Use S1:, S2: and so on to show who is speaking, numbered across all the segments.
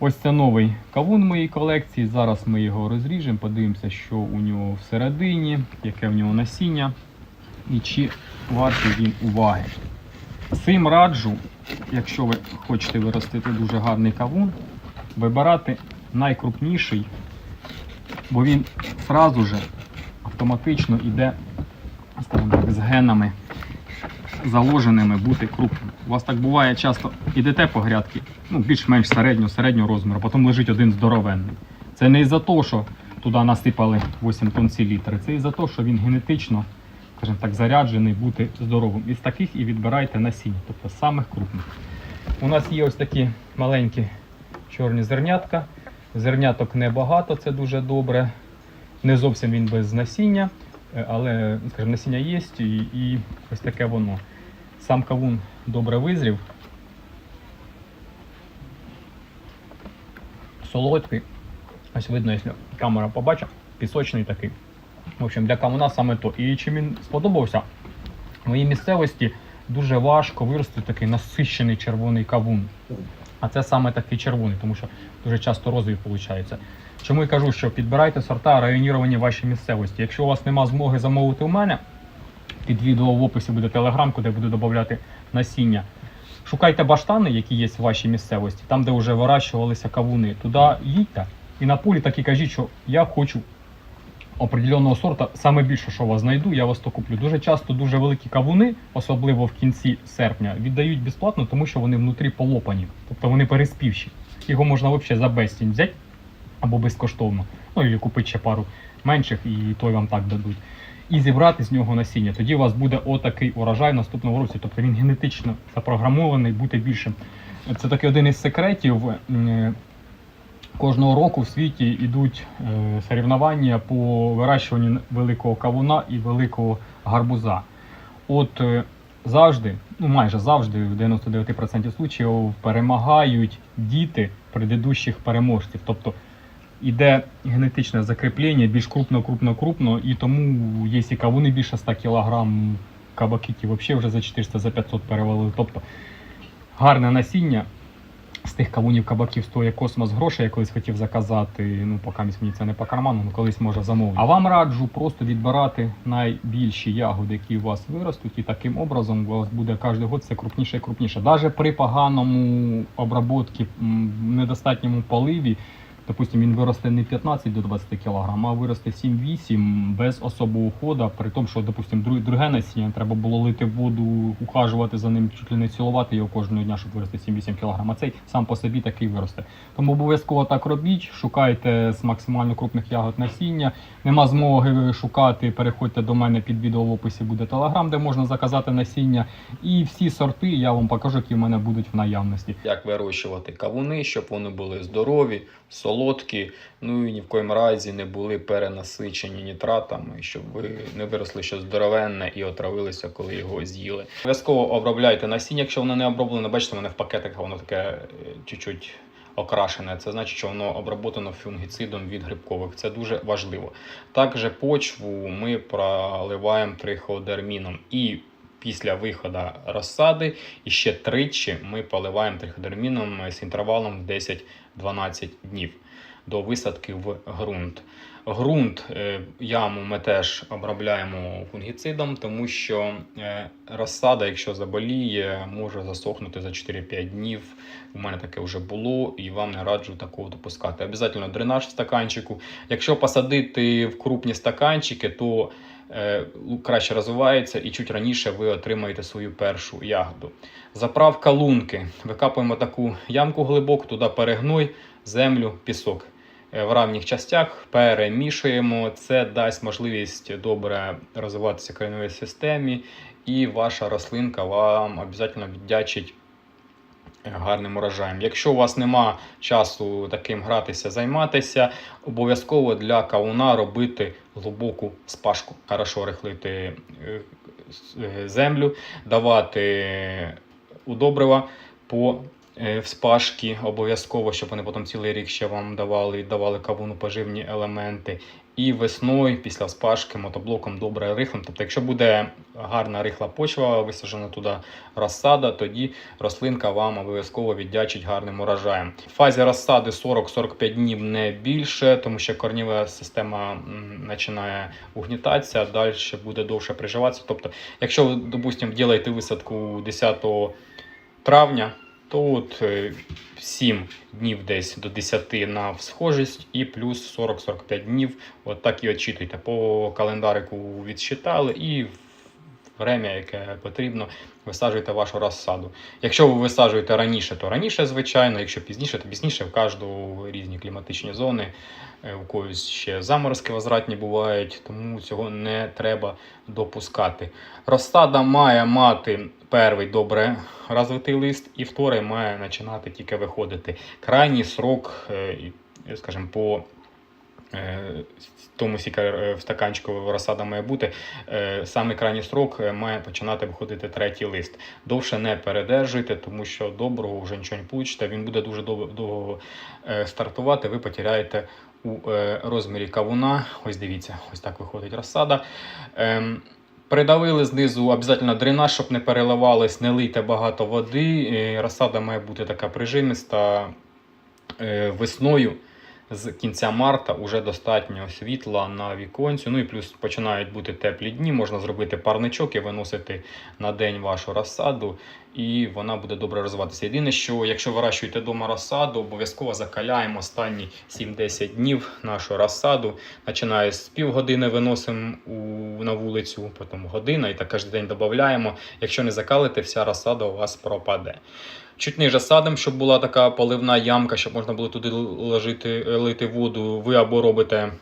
S1: Ось це новий кавун моєї колекції. Зараз ми його розріжемо, подивимося, що у нього всередині, яке в нього насіння і чи вартий він уваги. Цим раджу, якщо ви хочете виростити дуже гарний кавун, вибирати найкрупніший, бо він зразу же автоматично йде з генами заложеними бути крупним. У вас так буває часто ідете по грядки, ну, більш-менш середнього, середнього розміру, потім лежить один здоровенний. Це не із-за того, що туди насипали 8 тонн селітри, це із-за того, що він генетично, скажімо так, заряджений бути здоровим. Із таких і відбирайте насіння, тобто з самих крупних. У нас є ось такі маленькі чорні зернятка. Зерняток небагато, це дуже добре. Не зовсім він без насіння, е, але скажімо, насіння є і, і ось таке воно. Сам кавун добре визрів. Солодкий. Ось видно, якщо камера побачить, пісочний такий. В общем, для кавуна саме то. І чим він сподобався, в моїй місцевості дуже важко вирости такий насищений червоний кавун. А це саме такий червоний, тому що дуже часто розові виходить. Чому я кажу, що підбирайте сорта районіровані вашій місцевості. Якщо у вас нема змоги замовити у мене, під відео в описі буде телеграм, куди буду додавати насіння. Шукайте баштани, які є в вашій місцевості, там, де вже вирощувалися кавуни. Туди їдьте і на полі так і кажіть, що я хочу определеного сорта, саме більше, що вас знайду, я вас то куплю. Дуже часто дуже великі кавуни, особливо в кінці серпня, віддають безплатно, тому що вони внутрі полопані, тобто вони переспівші. Його можна взагалі за безцінь взяти або безкоштовно. Ну і купити ще пару менших, і той вам так дадуть. І зібрати з нього насіння. Тоді у вас буде отакий урожай в наступному році. Тобто він генетично запрограмований бути більшим. Це такий один із секретів. Кожного року в світі йдуть е, соревнування по вирощуванню великого кавуна і великого гарбуза. От е, завжди, ну майже завжди, в 99% случаїв перемагають діти предыдущих переможців. Тобто іде генетичне закріплення більш крупно, крупно, крупно, і тому є і кавуни більше 100 кг, кабакіті взагалі вже за 400 за 500 перевалили. Тобто гарне насіння. З тих кавунів кабаків стоїть космос грошей, я колись хотів заказати. Ну, поки мені це не по карману, ну колись може замовити. А вам раджу просто відбирати найбільші ягоди, які у вас виростуть, і таким образом у вас буде кожен год все крупніше і крупніше. Навіть при поганому обробці, недостатньому поливі, допустим, він виросте не 15 до 20 кг, а виросте 7-8 без особого уходу, при тому, що, допустим, друге, насіння треба було лити воду, ухажувати за ним, чуть ли не цілувати його кожного дня, щоб вирости 7-8 кг. А цей сам по собі такий виросте. Тому обов'язково так робіть, шукайте з максимально крупних ягод насіння. Нема змоги шукати, переходьте до мене під відео в описі буде телеграм, де можна заказати насіння. І всі сорти я вам покажу, які в мене будуть в наявності.
S2: як вирощувати кавуни, щоб вони були здорові, солодкі, ну і ні в коїм разі не були перенасичені нітратами, щоб ви не виросли щось здоровенне і отравилися, коли його з'їли. Обов'язково обробляйте насіння, якщо воно не оброблене. Бачите, воно в пакетиках воно таке е, чуть-чуть окрашене. Це значить, що воно оброблено фунгіцидом від грибкових. Це дуже важливо. Також почву ми проливаємо триходерміном і після виходу розсади і ще тричі ми поливаємо триходерміном з інтервалом в 10-12 днів до висадки в ґрунт. Ґрунт е, яму ми теж обробляємо фунгіцидом, тому що е, розсада, якщо заболіє, може засохнути за 4-5 днів. У мене таке вже було, і вам не раджу такого допускати. Обязательно дренаж в стаканчику. Якщо посадити в крупні стаканчики, то е, краще розвивається і чуть раніше ви отримаєте свою першу ягоду. Заправка лунки. Викапуємо таку ямку глибоку, туди перегной, землю, пісок. Е, В равних частях перемішуємо. Це дасть можливість добре розвиватися кореневій системі, і ваша рослинка вам обов'язково віддячить е, гарним урожаєм. Якщо у вас нема часу таким гратися, займатися, обов'язково для кавуна робити глибоку спашку. Хорошо рихлити е, землю, давати удобрива по вспашки обов'язково, щоб вони потім цілий рік ще вам давали, давали кавуну поживні елементи. І весною після спашки мотоблоком добре рихлим. Тобто, якщо буде гарна рихла почва, висаджена туди розсада, тоді рослинка вам обов'язково віддячить гарним урожаєм. В фазі розсади 40-45 днів не більше, тому що корнєва система починає угнітатися, далі буде довше приживатися. Тобто, якщо ви, допустимо, робите висадку 10 травня, то от е, 7 днів десь до 10 на всхожість і плюс 40-45 днів. От так і очитуйте. По календарику відсчитали і время, яке потрібно, висаджуєте вашу розсаду. Якщо ви висаджуєте раніше, то раніше, звичайно, якщо пізніше, то пізніше в кожного різні кліматичні зони. Е, У когось ще заморозки возвратні бувають, тому цього не треба допускати. Розсада має мати перший добре розвитий лист, і вторий має починати тільки виходити. Крайній срок, е, скажімо, по е, тому, скільки е, в стаканчику розсада має бути, саме крайній срок має починати виходити третій лист. Довше не передержуйте, тому що доброго вже нічого не получите. Він буде дуже довго, стартувати, ви потеряєте у розмірі кавуна. Ось дивіться, ось так виходить розсада. Придавили знизу обов'язково дренаж, щоб не переливалось, не лийте багато води. Розсада має бути така прижимиста Е, весною. З кінця марта вже достатньо світла на віконцю. Ну і плюс починають бути теплі дні. Можна зробити парничок і виносити на день вашу розсаду, і вона буде добре розвиватися. Єдине, що якщо вирощуєте вдома розсаду, обов'язково закаляємо останні 7-10 днів нашу розсаду. Починає з півгодини виносимо у, на вулицю, потім година, і так кожен день додаємо. Якщо не закалите, вся розсада у вас пропаде. Чуть ниже садом, щоб була така поливна ямка, щоб можна було туди ложити, лити воду. Ви або робите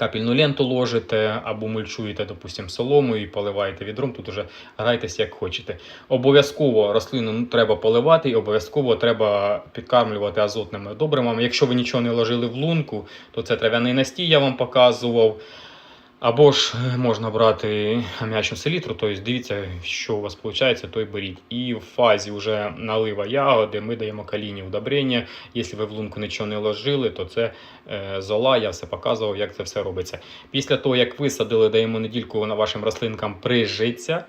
S2: капельну ленту ложите, або мульчуєте, допустимо, соломою і поливаєте відром. Тут уже грайтеся як хочете. Обов'язково рослину ну, треба поливати, і обов'язково треба підкармлювати азотними добривами. Якщо ви нічого не ложили в лунку, то це трав'яний настій, я вам показував. Або ж е, можна брати ам'ячну селітру, тобто дивіться, що у вас виходить, то й беріть. І в фазі вже налива ягоди ми даємо калійні удобрення. Якщо ви в лунку нічого не ложили, то це е, зола, я все показував, як це все робиться. Після того, як висадили, даємо недільку на вашим рослинкам прижиться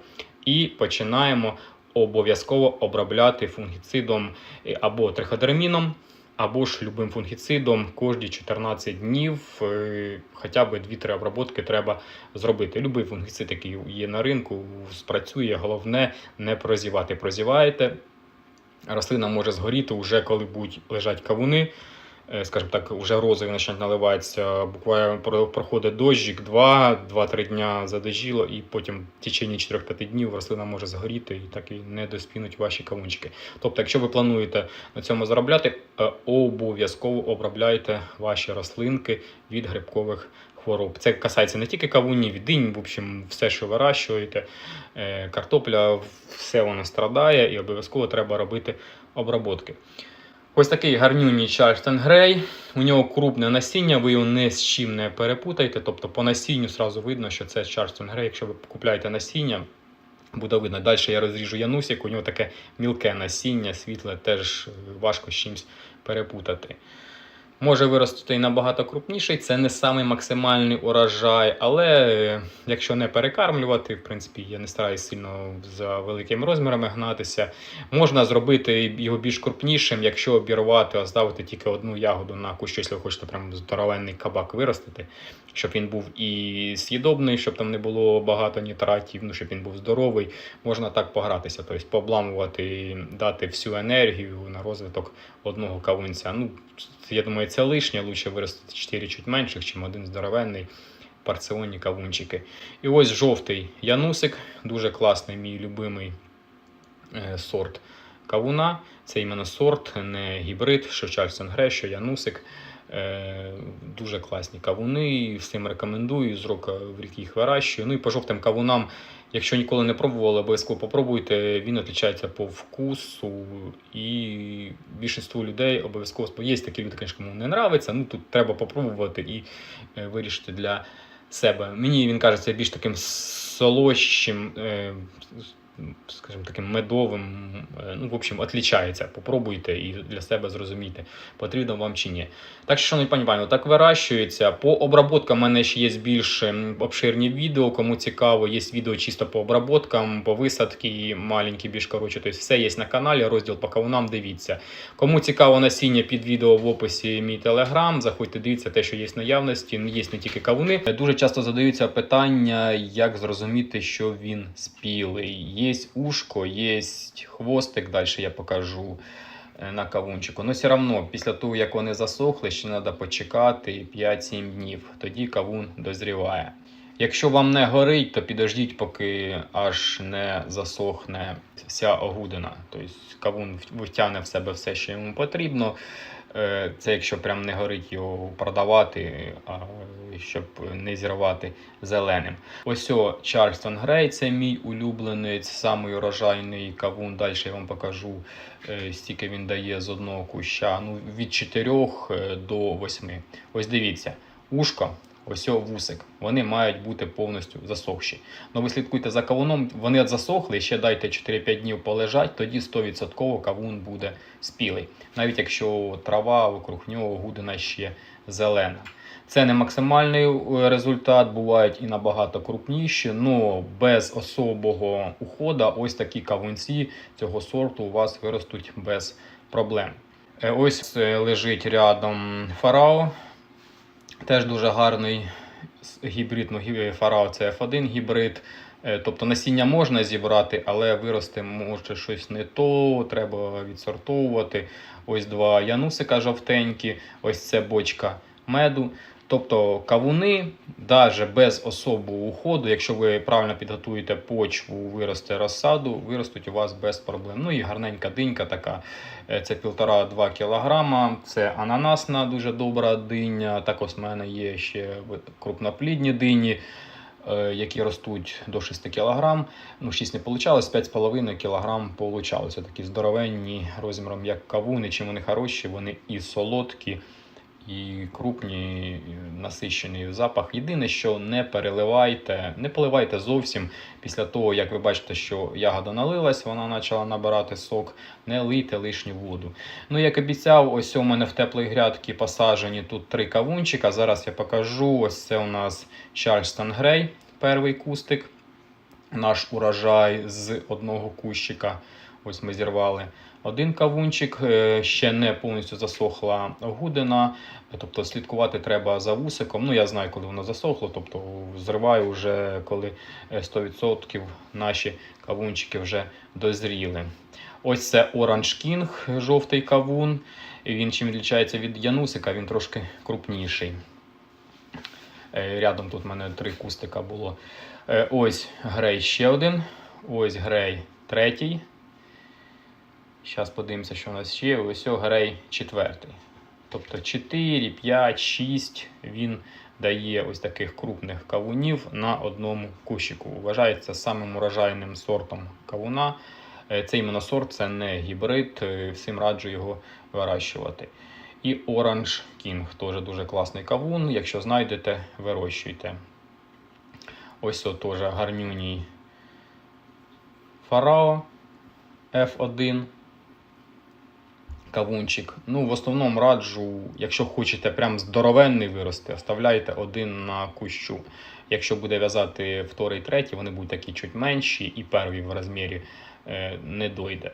S2: і починаємо обов'язково обробляти фунгіцидом е, або триходерміном, або ж любим фунгіцидом кожні 14 днів, е, хоча б 2-3 обробки треба зробити. Любий фунгіцид, який є на ринку, спрацює. Головне не прозівати. Прозіваєте, рослина може згоріти вже коли будуть лежать кавуни. Е, Скажімо так, вже розові почнуть наливатися. Буквально проходить дощик, 2-3 дня задожіло, і потім в течение 4-5 днів рослина може згоріти і так і не доспінуть ваші кавунчики. Тобто, якщо ви плануєте на цьому заробляти, е, обов'язково обробляйте ваші рослинки від грибкових хвороб. Це касається не тільки кавунів, динь, в общем, все, що вирощуєте, Е, картопля, все воно страдає і обов'язково треба робити обробки. Ось такий гарнюній Чарльтон Грей. У нього крупне насіння, ви його не з чим не перепутаєте. Тобто по насінню сразу видно, що це Чарльстон Грей. Якщо ви купуєте насіння, буде видно. Далі я розріжу Янусик, у нього таке мілке насіння, світле, теж важко з чимось перепутати. Може виростити і набагато крупніший, це не самий максимальний урожай, але якщо не перекармлювати, в принципі, я не стараюсь сильно за великими розмірами гнатися. Можна зробити його більш крупнішим, якщо обірвати, оставити тільки одну ягоду на кущ, якщо ви хочете прям здоровенний кабак виростити, щоб він був і з'їдобний, щоб там не було багато нітратів, ну щоб він був здоровий. Можна так погратися, тобто пообламувати, дати всю енергію на розвиток одного кавунця. Ну, я думаю, це лишнє, лучше виростити 4 чуть менших, чим один здоровенний парціонні кавунчики. І ось жовтий янусик, дуже класний, мій любимий е, сорт кавуна. Це іменно сорт, не гібрид, що Чарльстон Гре, що янусик. Дуже класні кавуни, всім рекомендую. З року в рік їх вирощую. Ну і по жовтим кавунам, якщо ніколи не пробували, обов'язково попробуйте. Він відрізняється по вкусу. І більшість людей обов'язково Є такі люди, звісно, кому не нравиться. Ну тут треба попробувати і е, вирішити для себе. Мені він кажеться більш таким солодшим, е, скажімо таким медовим, е, ну, в общем, отлічається. Попробуйте і для себе зрозумійте, потрібно вам чи ні. Так що, шановні пані пані, так вирощується. По обработкам у мене ще є більш ем, обширні відео. Кому цікаво, є відео чисто по обработкам, по висадки, маленькі, більш коротше. Тобто все є на каналі, розділ по кавунам, дивіться. Кому цікаво насіння під відео в описі мій телеграм, заходьте, дивіться те, що є в наявності. Є не тільки кавуни. Дуже часто задаються питання, як зрозуміти, що він спілий. Є ушко, є хвостик, далі я покажу е, на кавунчику. Ну, все одно, після того, як вони засохли, ще треба почекати 5-7 днів. Тоді кавун дозріває. Якщо вам не горить, то підождіть, поки аж не засохне вся огудина. Тобто кавун втягне в себе все, що йому потрібно. Е, Це якщо прям не горить його продавати, а щоб не зірвати зеленим. Ось о Чарльстон Грей, це мій улюбленець, самий урожайний кавун. Далі я вам покажу, е, стільки він дає з одного куща. Ну, від 4 до 8. Ось дивіться, ушко. Ось вусик. Вони мають бути повністю засохші. Ну ви слідкуйте за кавуном, вони засохли, ще дайте 4-5 днів полежать, тоді 100% кавун буде спілий. Навіть якщо трава вокруг нього гудина ще зелена. Це не максимальний е, результат, бувають і набагато крупніші, але без особого уходу ось такі кавунці цього сорту у вас виростуть без проблем. Е, Ось е, лежить рядом фарао. Теж дуже гарний гібрид. Ну, гі- це F1 гібрид. Е, Тобто насіння можна зібрати, але вирости може щось не то, треба відсортовувати. Ось два янусика жовтенькі, ось це бочка меду. Тобто кавуни, навіть без особого уходу, якщо ви правильно підготуєте почву, виросте розсаду, виростуть у вас без проблем. Ну і гарненька динька така, е, це 1,5-2 кг. Це ананасна дуже добра диня. Також в мене є ще крупноплідні дині, е, які ростуть до 6 кг. Ну, 6 не вийшло, 5,5 кг вийшло. Такі здоровенні розміром, як кавуни. Чим вони хороші, вони і солодкі і крупні, і насичений запах. Єдине, що не переливайте, не поливайте зовсім після того, як ви бачите, що ягода налилась, вона почала набирати сок, не лийте лишню воду. Ну, як обіцяв, ось у мене в теплій грядці посаджені тут три кавунчика. Зараз я покажу. Ось це у нас Charleston Grey, перший кустик. Наш урожай з одного кущика. Ось ми зірвали один кавунчик, е, ще не повністю засохла гудина, тобто слідкувати треба за вусиком. Ну, я знаю, коли воно засохло, тобто зриваю вже коли е, 100% наші кавунчики вже дозріли. Ось це Orange King, жовтий кавун. Він чим відрізняється від Янусика, він трошки крупніший. Е, Рядом тут в мене три кустика було. Е, Ось грей ще один. Ось грей третій. Зараз подивимося, що у нас ще. Ось грей четвертий. Тобто 4, 5, 6 він дає ось таких крупних кавунів на одному кущику. Вважається самим урожайним сортом кавуна. Е, Це іменно сорт, це не гібрид. е, Всім раджу його вирощувати. І Orange King теж дуже класний кавун. Якщо знайдете, вирощуйте. Ось о, теж гарнюній фарао F1 кавунчик. Ну, в основному раджу, якщо хочете прям здоровенний вирости, оставляйте один на кущу. Якщо буде в'язати вторий, третій, вони будуть такі чуть менші, і перший в розмірі е, не дойде.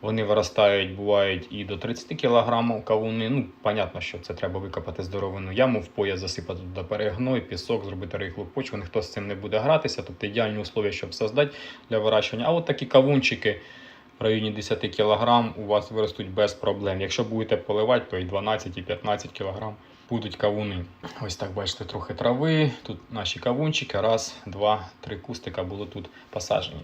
S2: Вони виростають, бувають і до 30 кг кавуни. Ну, понятно, що це треба викопати здоровину яму, в пояс засипати туди перегной, пісок, зробити рихлу почву. Ніхто з цим не буде гратися. Тобто ідеальні условия, щоб создати для вирощування. А от такі кавунчики в районі 10 кг у вас виростуть без проблем. Якщо будете поливати, то і 12, і 15 кг будуть кавуни. Ось так бачите, трохи трави. Тут наші кавунчики. Раз, два, три кустика були тут посаджені.